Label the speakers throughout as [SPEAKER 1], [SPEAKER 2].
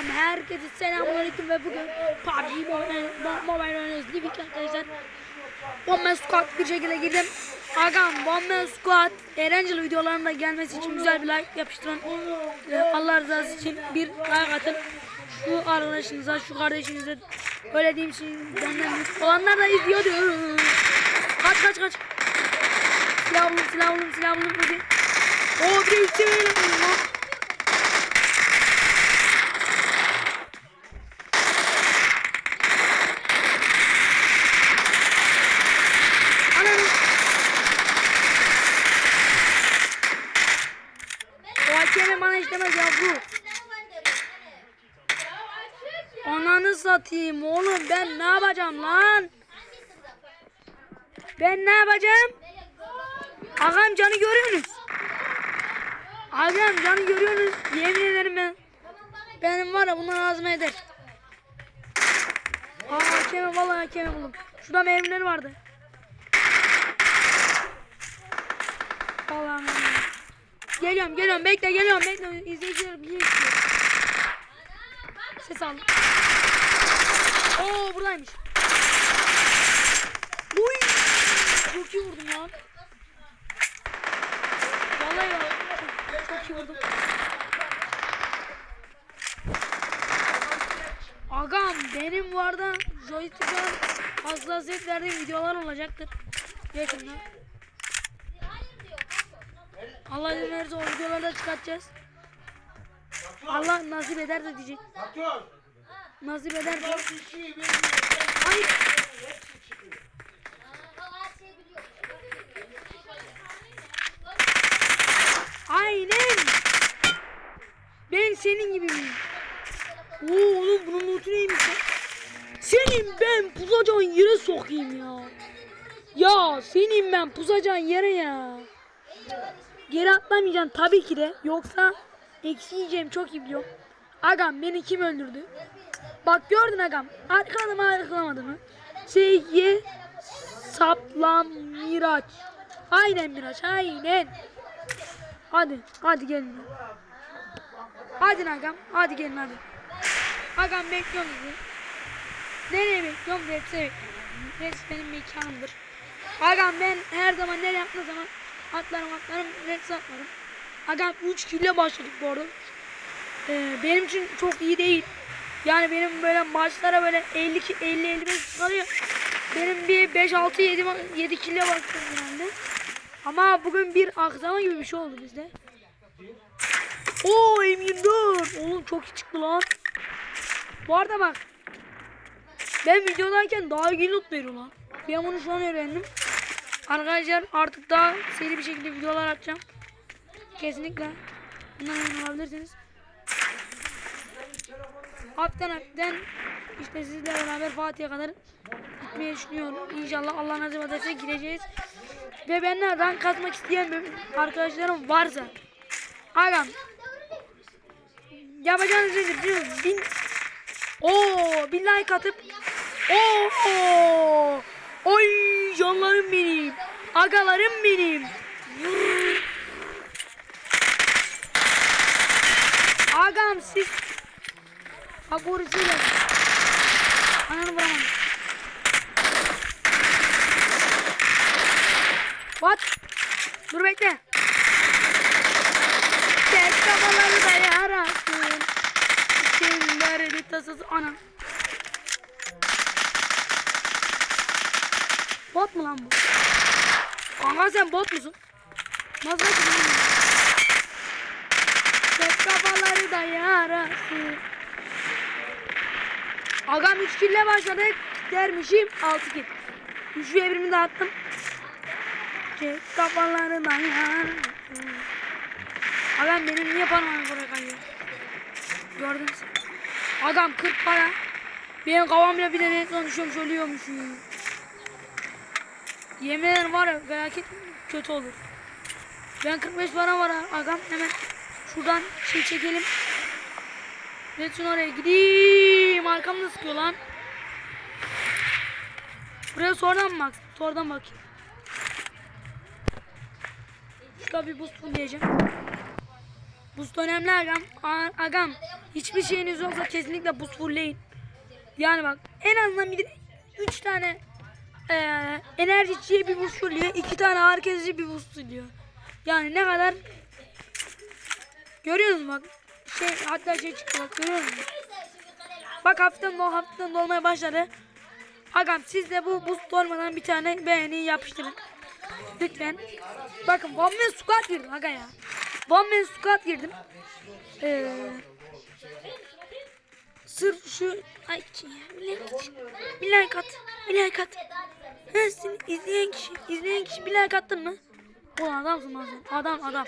[SPEAKER 1] Agam herkese selamünaleyküm ve bugün PUBG Mobile, Mo- Mobile oynuyoruz. Livik arkadaşlar. Man Squad bir şekilde girdim. Agam Man Squad eğlenceli videoların da gelmesi için güzel bir like yapıştırın. Ee, Allah rızası için bir like atın. Şu arkadaşınıza, şu kardeşinize öyle diyeyim için benden olanlar da izliyordu. Kaç kaç kaç. Silah bulun, silah bulun, silah bulun. Oo bir üç seviyeyle bulun lan. Ananı. O işlemez yavru. Ananı satayım oğlum ben ne yapacağım lan? Ben ne yapacağım? Ağam canı görüyorsunuz. Ağam canı görüyorsunuz. Yemin ederim ben. Benim var ya bundan ağzıma eder. Aa hakemi vallahi hakemi buldum. Şurada mermileri vardı. Mermileri. Geliyorum geliyorum bekle geliyorum bekle. İzleyiciler bir şey. Ses al. Oo buradaymış. Uy! Çok iyi vurdum lan. Vallahi ya. Çok, iyi vurdum. Agam benim bu arada joystick'e hassasiyet verdiğim videolar olacaktır. Yakında. Allah izin verirse o videoları da çıkartacağız. Allah nasip ederse diyecek.
[SPEAKER 2] Patron.
[SPEAKER 1] Nasip ederse. Ay aynen. Ben senin gibi miyim? Oo oğlum bunun notu neymiş lan? Senin ben pusacağın yere sokayım ya. Ya senin ben pusacağın yere ya. Geri atlamayacaksın tabii ki de. Yoksa eksi yiyeceğim çok iyi biliyorum. Agam beni kim öldürdü? Bak gördün agam. Arkaladı mı arkalamadı mı? Sevgi saplam miraç. Aynen miraç aynen. Hadi hadi gelin. Hadi agam hadi gelin hadi. Agam bekliyorum sizi. Nereye bekliyorum? Redse bekliyorum. Red benim mekanımdır. Agam ben her zaman nereye atla zaman atlarım atlarım Redse atlarım. Agam 3 kille başladık bu arada. Ee, benim için çok iyi değil. Yani benim böyle maçlara böyle 50 ki- 50 55 kalıyor. Benim bir 5 6 7 ma- 7 kille baktım herhalde. Ama bugün bir aksama gibi bir şey oldu bizde. Oo M24. Oğlum çok iyi çıktı lan. Bu arada bak. Ben videodayken daha iyi loot veriyor lan. Ben bunu şu an öğrendim. Arkadaşlar artık daha seri bir şekilde videolar atacağım. Kesinlikle. Bundan emin olabilirsiniz. Hafiften işte sizle beraber Fatih'e kadar gitmeyi düşünüyorum. İnşallah Allah nasip ederse gideceğiz. Ve benden rank katmak isteyen arkadaşlarım varsa Agam yapacağınız nedir musunuz? Bin Oo, bir like atıp Oo! Canlarım benim. Agalarım benim. Agam siz Bak orasıyla. Ananı vuramadım. What? Dur bekle. Tek kafaları da yarasın. Kim derdi tasası ana. Bot mu lan bu? Kanka sen bot musun? Nasıl bot Tek kafaları da yarasın. Agam 3 kille başladık. Dermişim 6 kill. 3 evrimi dağıttım. Çek kafalarından yarasın. Agam benim niye parmağım buraya kayıyor? Gördünüz. Agam 40 para. Benim kafamla bir de net son düşüyormuş ederim var ya felaket kötü olur. Ben 45 para var agam hemen şuradan şey çekelim. Şunu oraya gideyim. Arkamda sıkıyor lan. Buraya sonradan mı bak? Sonradan bakayım. Şurada bir boost diyeceğim. Boost önemli agam. Agam. Hiçbir şeyiniz yoksa kesinlikle buz fullleyin. Yani bak en azından bir 3 tane eee enerji içeceği bir buz fulluyor. 2 tane ağrı kesici bir buz fulluyor. Yani ne kadar Görüyor musun bak? Şey hatta şey çıktı bak görüyor musun? Bak hafiften dol hafiften dolmaya başladı. Agam siz de bu buz dolmadan bir tane beğeni yapıştırın. Lütfen. Bakın one man squat girdim aga ya. One man squat girdim. Ee, sırf şu ay için. bir like at. Bir like at. Ha, seni izleyen kişi, izleyen kişi bir like attın mı? Ulan adamsın lan. Adam adam.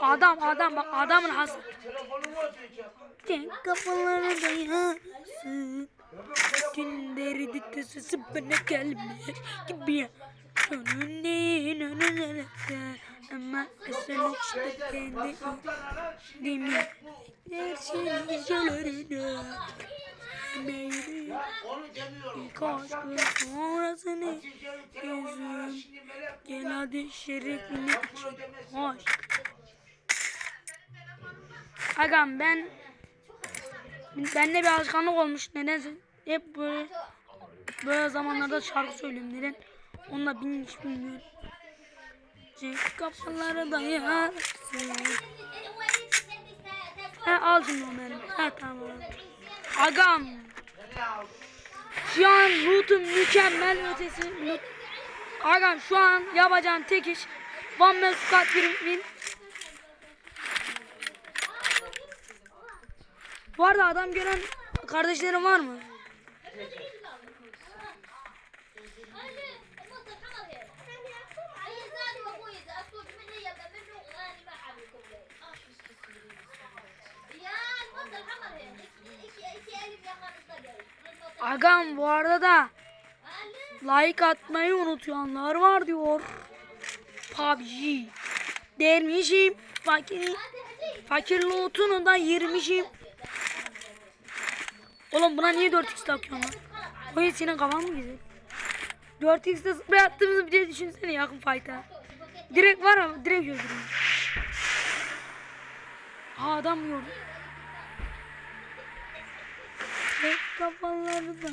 [SPEAKER 1] Adam adam bak adamın hası. Sen kafalara dayansın. Günleri dikkatesi bana gelme gibi ya. Önünden önüne ama sen işte kendi demi. Dersin birkaç gün sonrasını gözüm Gel hadi şerefini için hoş. Agam ben Bende bir alışkanlık olmuş. Nedense hep böyle böyle zamanlarda şarkı söylüyorum. Neden? Onu da bilmiyorum. Çek kafaları dayansın Ha al şimdi o benim. Ha tamam. Agam. Şu an root'un mükemmel ötesi. root. Agam şu an yapacağım tek iş One Man Squad bir Bu arada adam gören kardeşlerim var mı? Agam bu arada da like atmayı unutuyanlar var diyor. PUBG. Dermişim. Fakir, fakir lootunu da yirmişim. Oğlum buna niye 4x takıyorsun lan? Oyun senin kafan mı güzel? 4x'de sprey attığımızı bir de düşünsene yakın fight'a. Direkt var ama direkt öldürüyor. Ha adam yok. Tek kafaları da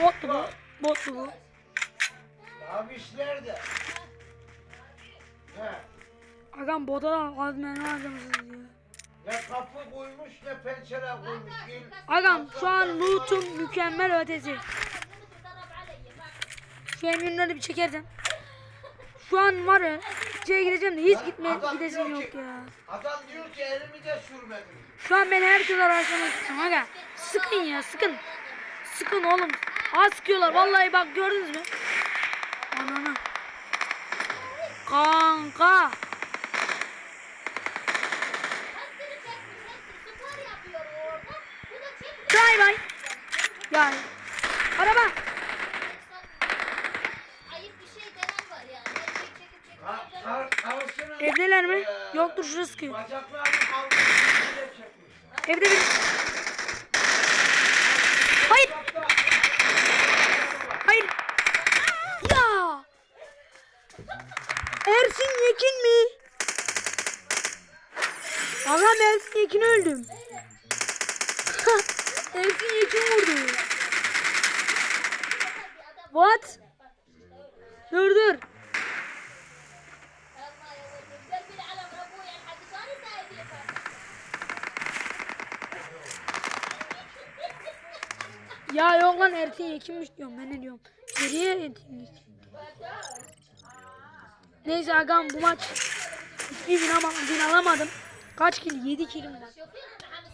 [SPEAKER 1] yersin. Bottu bu. Bottu bu.
[SPEAKER 2] Abi iş nerede? He.
[SPEAKER 1] Agam bota azmen harcamışsınız diyor.
[SPEAKER 2] Ne kapı koymuş ne pencere koymuş. Gel.
[SPEAKER 1] Agam şu an loot'un mükemmel ötesi. Şu bir çekerdim. Şu an var ya şeye gideceğim de hiç gitme
[SPEAKER 2] Adam
[SPEAKER 1] gidesim
[SPEAKER 2] diyor
[SPEAKER 1] yok
[SPEAKER 2] ki-
[SPEAKER 1] ya.
[SPEAKER 2] Adam diyor ki elimi de sürmedim.
[SPEAKER 1] Şu an ben her türlü araştırmak istiyorum aga. Sıkın ya sıkın. Sıkın oğlum. Ha sıkıyorlar vallahi bak gördünüz mü? Anana. Kanka. Bay bay. Yani. Araba. Evdeler mi? Yoktur şurası sıkıyor. Evde bir. Yok lan Ersin Yekin'miş diyorum ben ne diyorum. Geriye Yekin. Neyse agam bu maç bir win ama win alamadım. Kaç kill? 7 killim var.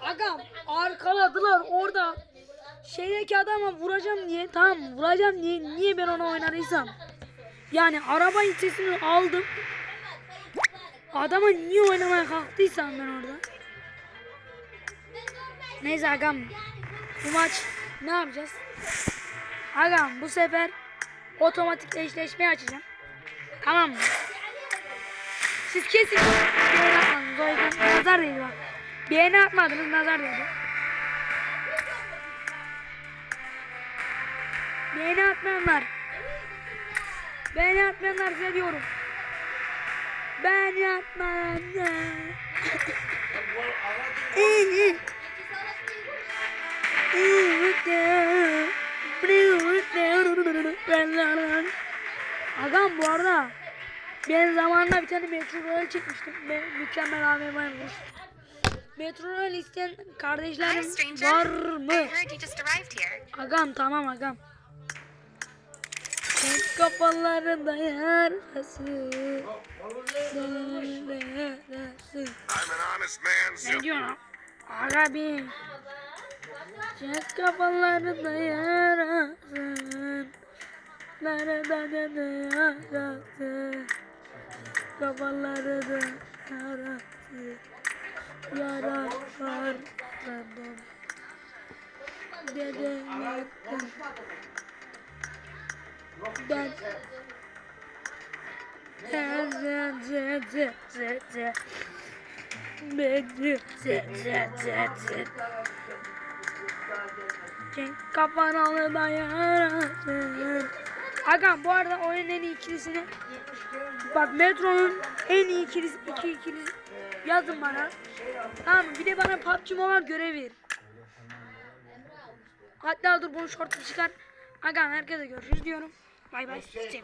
[SPEAKER 1] Agam arkaladılar orada. Şeydeki adama vuracağım diye tamam? Vuracağım diye niye ben ona oynadıysam. Yani araba sesini aldım. Adama niye oynamaya kalktıysam ben orada. Neyse agam bu maç ne yapacağız? Agam bu sefer otomatik eşleşmeyi açacağım. Tamam mı? Siz kesin beğeni atmadınız. O yüzden nazar değdi bak. Beğeni atmadınız nazar değdi. Beğeni atmayanlar. Beğeni atmayanlar size diyorum. Da.
[SPEAKER 2] Bu aracın
[SPEAKER 1] İyi. Ben zamanında bir tane Metro Royal çekmiştim ve mükemmel AVM varmış. Metro Royal isteyen kardeşlerim var mı? Agam tamam agam. Sen kafalarında yarası.
[SPEAKER 2] Onun ne?
[SPEAKER 1] Diyorsun bir. Çek kafaları da yarasın. Nerede de de da yarasın. Yara var. Tamam. Dedem yaktı. Ben zı. Bedi zı zı zı zı. Çek kafanı da Agam bu arada oyunun en iyi ikilisini Bak Metro'nun en iyi ikilisi iki ikilisi yazın bana. Tamam mı? bir de bana PUBG Mobile görev ver. Hatta dur bunu short'u çıkar. Agam herkese görüşürüz diyorum. Bay bay.
[SPEAKER 2] Şey,